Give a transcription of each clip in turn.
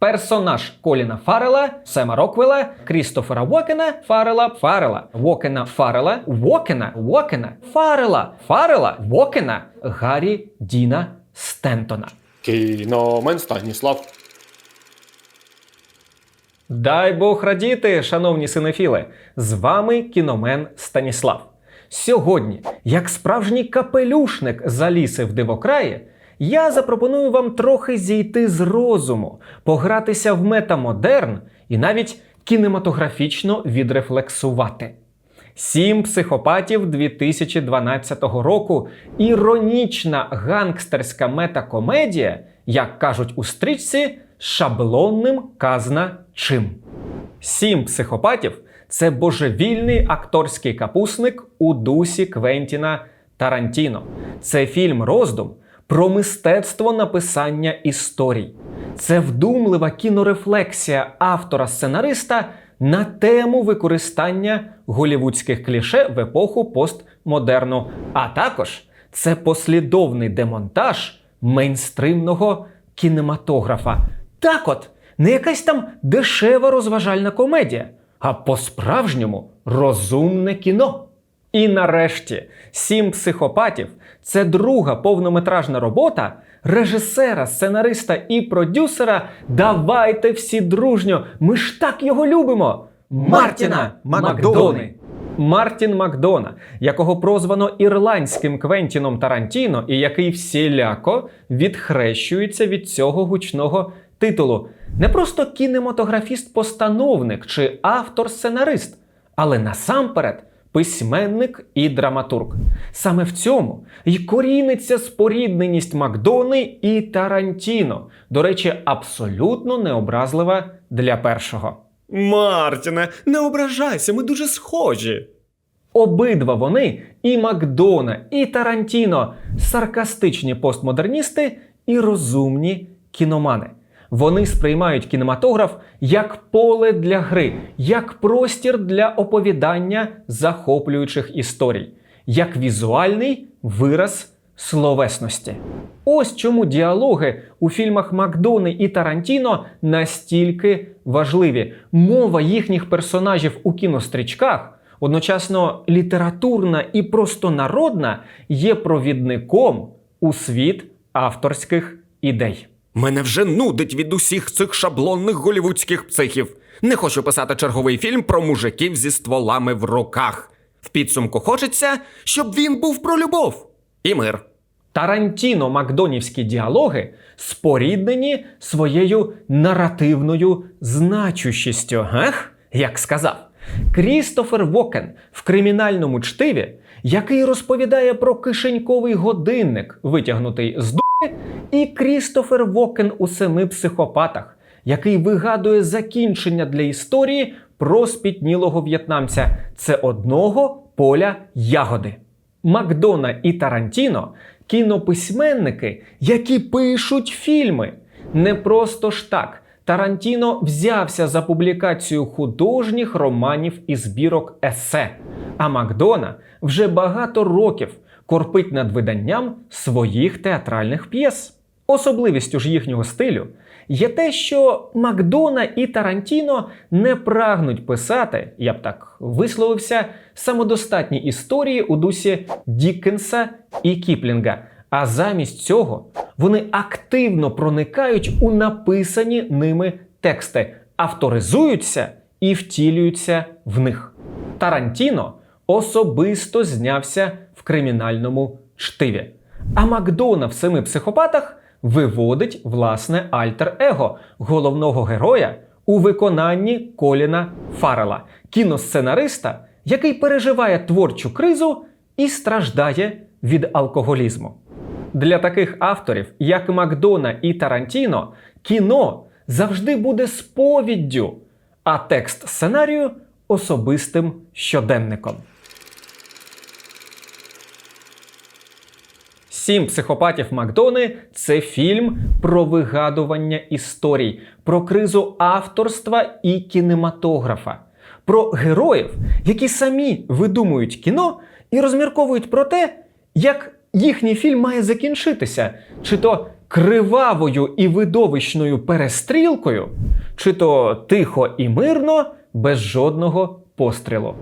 Персонаж Коліна Фаррела, Сема Роквелла, Крістофера Уокена, Фаррела, Фаррела, Уокена Фаррела, Уокена, Уокена, Фаррела, Фаррела, Уокена, Гаррі Діна Стентона. Кіномен Станіслав. Дай Бог радіти, шановні синефіли! З вами кіномен Станіслав. Сьогодні, як справжній капелюшник заліси в дивокраї, я запропоную вам трохи зійти з розуму, погратися в метамодерн і навіть кінематографічно відрефлексувати. Сім психопатів 2012 року іронічна гангстерська метакомедія, як кажуть у стрічці, шаблонним казна чим. Сім психопатів це божевільний акторський капусник у дусі Квентіна Тарантіно. Це фільм роздум про мистецтво написання історій. Це вдумлива кінорефлексія автора-сценариста на тему використання голівудських кліше в епоху постмодерну, а також це послідовний демонтаж мейнстримного кінематографа. Так от, не якась там дешева розважальна комедія, а по-справжньому розумне кіно. І нарешті сім психопатів це друга повнометражна робота режисера, сценариста і продюсера. Давайте всі дружньо! Ми ж так його любимо! Мартіна Макдони. Мартін Макдона, якого прозвано ірландським Квентіном Тарантіно, і який всіляко відхрещується від цього гучного титулу. Не просто кінематографіст-постановник чи автор-сценарист, але насамперед письменник і драматург. Саме в цьому й коріниться спорідненість Макдони і Тарантіно. До речі, абсолютно необразлива для першого. Мартіне, не ображайся, ми дуже схожі. Обидва вони, і Макдона, і Тарантіно, саркастичні постмодерністи і розумні кіномани. Вони сприймають кінематограф як поле для гри, як простір для оповідання захоплюючих історій, як візуальний вираз словесності. Ось чому діалоги у фільмах Макдони і Тарантіно настільки важливі. Мова їхніх персонажів у кінострічках, одночасно літературна і просто народна, є провідником у світ авторських ідей. Мене вже нудить від усіх цих шаблонних голівудських психів. Не хочу писати черговий фільм про мужиків зі стволами в руках. В підсумку хочеться, щоб він був про любов і мир. Тарантіно макдонівські діалоги споріднені своєю наративною значущістю. Ех, як сказав Крістофер Вокен в кримінальному чтиві, який розповідає про кишеньковий годинник, витягнутий з дури, і Крістофер Вокен у семи психопатах, який вигадує закінчення для історії про спітнілого в'єтнамця. Це одного поля ягоди. Макдона і Тарантіно кінописьменники, які пишуть фільми. Не просто ж так. Тарантіно взявся за публікацію художніх романів і збірок есе. А Макдона вже багато років корпить над виданням своїх театральних п'єс. Особливістю ж їхнього стилю є те, що Макдона і Тарантіно не прагнуть писати, я б так висловився, самодостатні історії у дусі Діккенса і Кіплінга. А замість цього вони активно проникають у написані ними тексти, авторизуються і втілюються в них. Тарантіно особисто знявся в кримінальному чтиві. А Макдона в семи психопатах виводить власне альтер-его головного героя у виконанні Коліна Фаррела, кіносценариста, який переживає творчу кризу і страждає від алкоголізму. Для таких авторів, як Макдона і Тарантіно, кіно завжди буде сповіддю, а текст сценарію особистим щоденником. Сім психопатів Макдони це фільм про вигадування історій, про кризу авторства і кінематографа, про героїв, які самі видумують кіно і розмірковують про те, як їхній фільм має закінчитися, чи то кривавою і видовищною перестрілкою, чи то тихо і мирно, без жодного пострілу.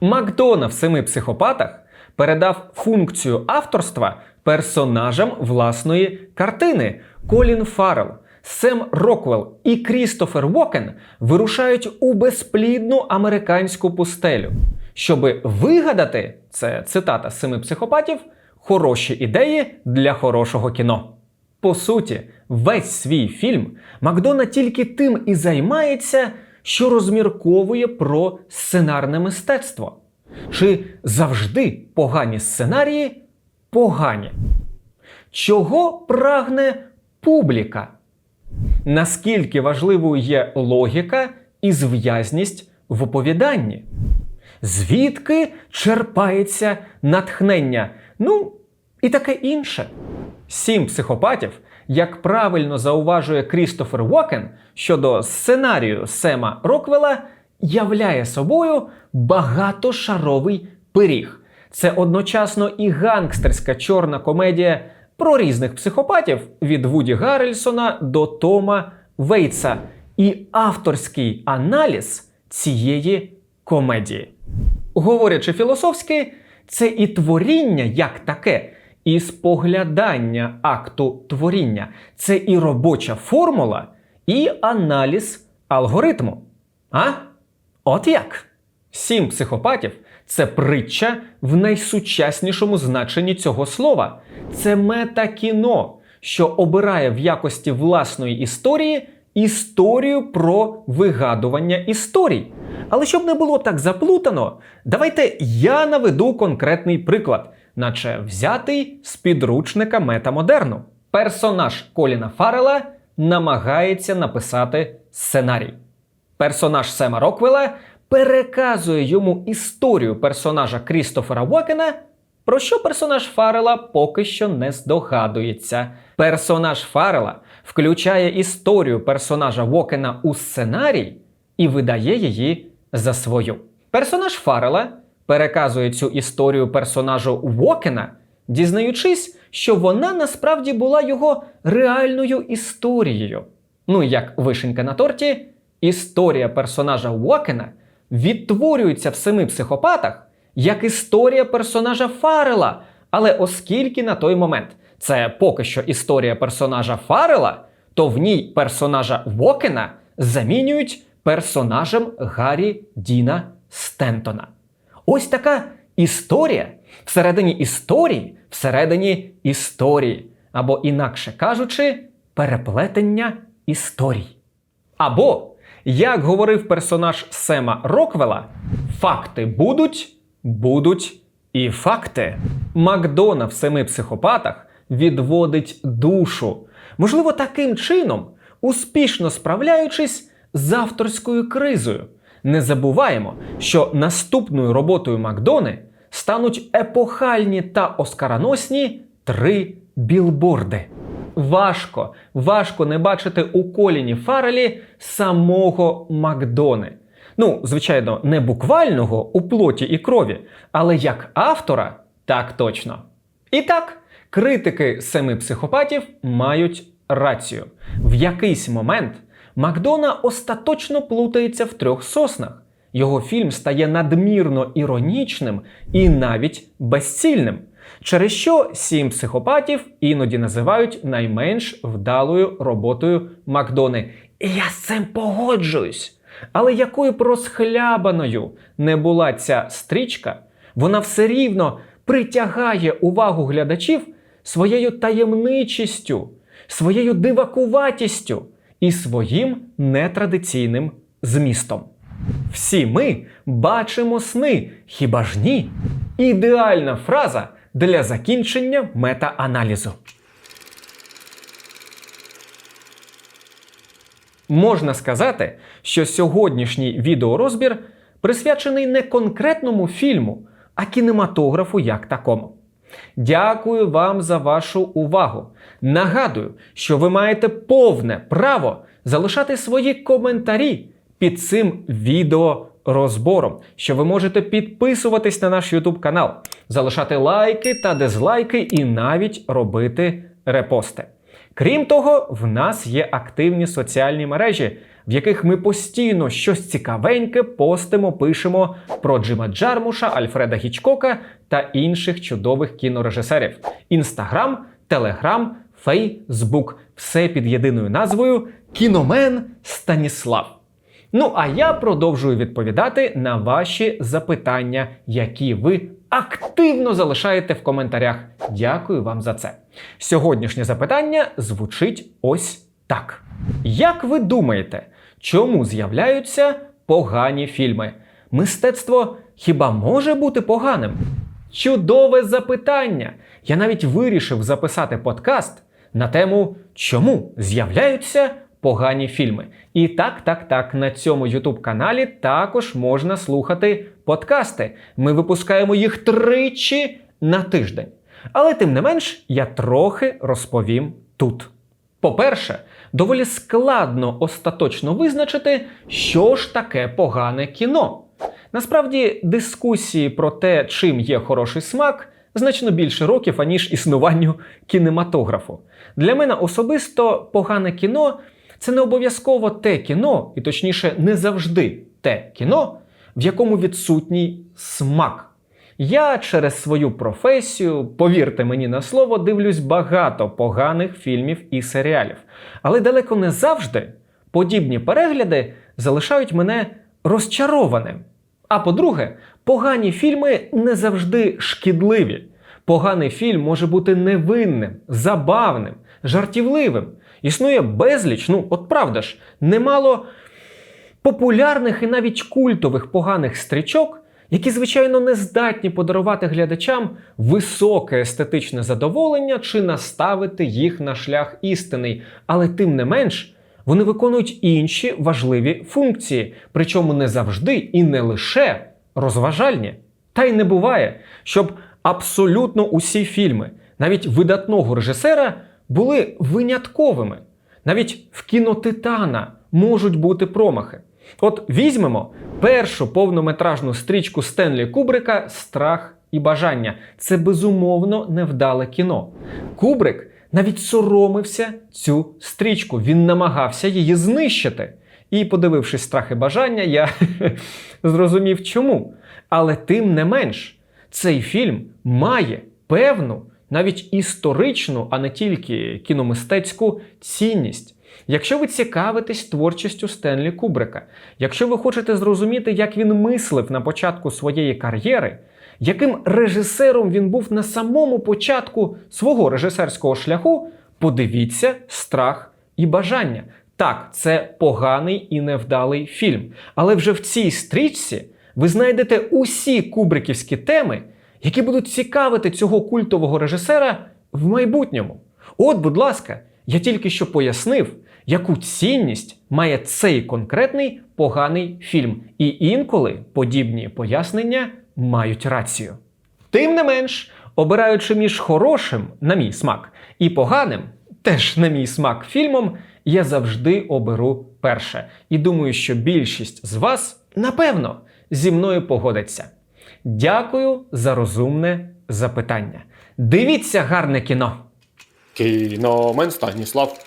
Макдона в семи психопатах передав функцію авторства персонажам власної картини. Колін Фаррелл, Сем Роквелл і Крістофер Уокен вирушають у безплідну американську пустелю, щоби вигадати це цитата семи психопатів хороші ідеї для хорошого кіно. По суті, весь свій фільм Макдона тільки тим і займається, що розмірковує про сценарне мистецтво. Чи завжди погані сценарії погані? Чого прагне публіка? Наскільки важливою є логіка і зв'язність в оповіданні? Звідки черпається натхнення? Ну, і таке інше. Сім психопатів, як правильно зауважує Крістофер Уокен щодо сценарію Сема Роквела, являє собою багатошаровий пиріг. Це одночасно і гангстерська чорна комедія про різних психопатів від Вуді Гаррельсона до Тома Вейтса, і авторський аналіз цієї комедії. Говорячи філософськи, це і творіння як таке, і споглядання акту творіння, це і робоча формула, і аналіз алгоритму. А? От як? Сім психопатів це притча в найсучаснішому значенні цього слова. Це метакіно, що обирає в якості власної історії історію про вигадування історій. Але щоб не було так заплутано, давайте я наведу конкретний приклад, наче взятий з підручника метамодерну. Персонаж Коліна Фаррела намагається написати сценарій. Персонаж Сема Роквела переказує йому історію персонажа Крістофера Уокена, про що персонаж Фаррела поки що не здогадується. Персонаж Фаррела включає історію персонажа Уокена у сценарій і видає її за свою. Персонаж Фаррела переказує цю історію персонажу Уокена, дізнаючись, що вона насправді була його реальною історією. Ну як вишенька на торті, історія персонажа Уокена відтворюється в семи психопатах як історія персонажа Фаррела. Але оскільки на той момент це поки що історія персонажа Фаррела, то в ній персонажа Вокена замінюють персонажем Гаррі Діна Стентона. Ось така історія всередині історії, всередині історії, або, інакше кажучи, переплетення історій. Або, як говорив персонаж Сема Роквела, факти будуть, будуть і факти. Макдона в семи психопатах відводить душу. Можливо, таким чином, успішно справляючись з авторською кризою. Не забуваємо, що наступною роботою Макдони стануть епохальні та оскароносні три білборди. Важко, важко не бачити у Коліні Фаррелі самого Макдони. Ну, звичайно, не буквального у плоті і крові, але як автора, так точно. І так, критики семи психопатів мають рацію. В якийсь момент Макдона остаточно плутається в трьох соснах. Його фільм стає надмірно іронічним і навіть безцільним, через що сім психопатів іноді називають найменш вдалою роботою Макдони. І я з цим погоджуюсь. Але якою б розхлябаною не була ця стрічка, вона все рівно притягає увагу глядачів своєю таємничістю, своєю дивакуватістю і своїм нетрадиційним змістом. Всі ми бачимо сни, хіба ж ні? Ідеальна фраза для закінчення мета-аналізу. Можна сказати, що сьогоднішній відеорозбір присвячений не конкретному фільму, а кінематографу як такому. Дякую вам за вашу увагу. Нагадую, що ви маєте повне право залишати свої коментарі під цим відеорозбором, що ви можете підписуватись на наш YouTube канал, залишати лайки та дизлайки і навіть робити репости. Крім того, в нас є активні соціальні мережі, в яких ми постійно щось цікавеньке постимо, пишемо про Джима Джармуша, Альфреда Гічкока та інших чудових кінорежисерів: Інстаграм, Телеграм, Фейсбук. Все під єдиною назвою Кіномен Станіслав. Ну а я продовжую відповідати на ваші запитання, які ви активно залишаєте в коментарях. Дякую вам за це. Сьогоднішнє запитання звучить ось так: Як ви думаєте, чому з'являються погані фільми? Мистецтво хіба може бути поганим? Чудове запитання! Я навіть вирішив записати подкаст на тему, чому з'являються погані фільми. І так, так, так, на цьому youtube каналі також можна слухати подкасти. Ми випускаємо їх тричі на тиждень. Але тим не менш, я трохи розповім тут. По-перше, доволі складно остаточно визначити, що ж таке погане кіно. Насправді, дискусії про те, чим є хороший смак, значно більше років, аніж існуванню кінематографу. Для мене особисто погане кіно це не обов'язково те кіно, і точніше, не завжди те кіно, в якому відсутній смак. Я через свою професію, повірте мені на слово, дивлюсь багато поганих фільмів і серіалів. Але далеко не завжди подібні перегляди залишають мене розчарованим. А по-друге, погані фільми не завжди шкідливі. Поганий фільм може бути невинним, забавним, жартівливим. Існує безліч, ну от правда ж, немало популярних і навіть культових поганих стрічок, які, звичайно, не здатні подарувати глядачам високе естетичне задоволення чи наставити їх на шлях істинний. Але тим не менш, вони виконують інші важливі функції, причому не завжди і не лише розважальні. Та й не буває, щоб абсолютно усі фільми, навіть видатного режисера, були винятковими. Навіть в кіно Титана можуть бути промахи. От візьмемо першу повнометражну стрічку Стенлі Кубрика Страх і бажання. Це безумовно невдале кіно. Кубрик навіть соромився цю стрічку. Він намагався її знищити. І, подивившись страх і бажання, я зрозумів чому. Але тим не менш, цей фільм має певну, навіть історичну, а не тільки кіномистецьку цінність. Якщо ви цікавитесь творчістю Стенлі Кубрика, якщо ви хочете зрозуміти, як він мислив на початку своєї кар'єри, яким режисером він був на самому початку свого режисерського шляху, подивіться страх і бажання. Так, це поганий і невдалий фільм. Але вже в цій стрічці ви знайдете усі кубриківські теми, які будуть цікавити цього культового режисера в майбутньому. От, будь ласка, я тільки що пояснив, яку цінність має цей конкретний поганий фільм. І інколи подібні пояснення мають рацію. Тим не менш, обираючи між хорошим, на мій смак, і поганим, теж на мій смак фільмом, я завжди оберу перше. І думаю, що більшість з вас, напевно, зі мною погодиться. Дякую за розумне запитання. Дивіться гарне кіно! Кіномен Станіслав.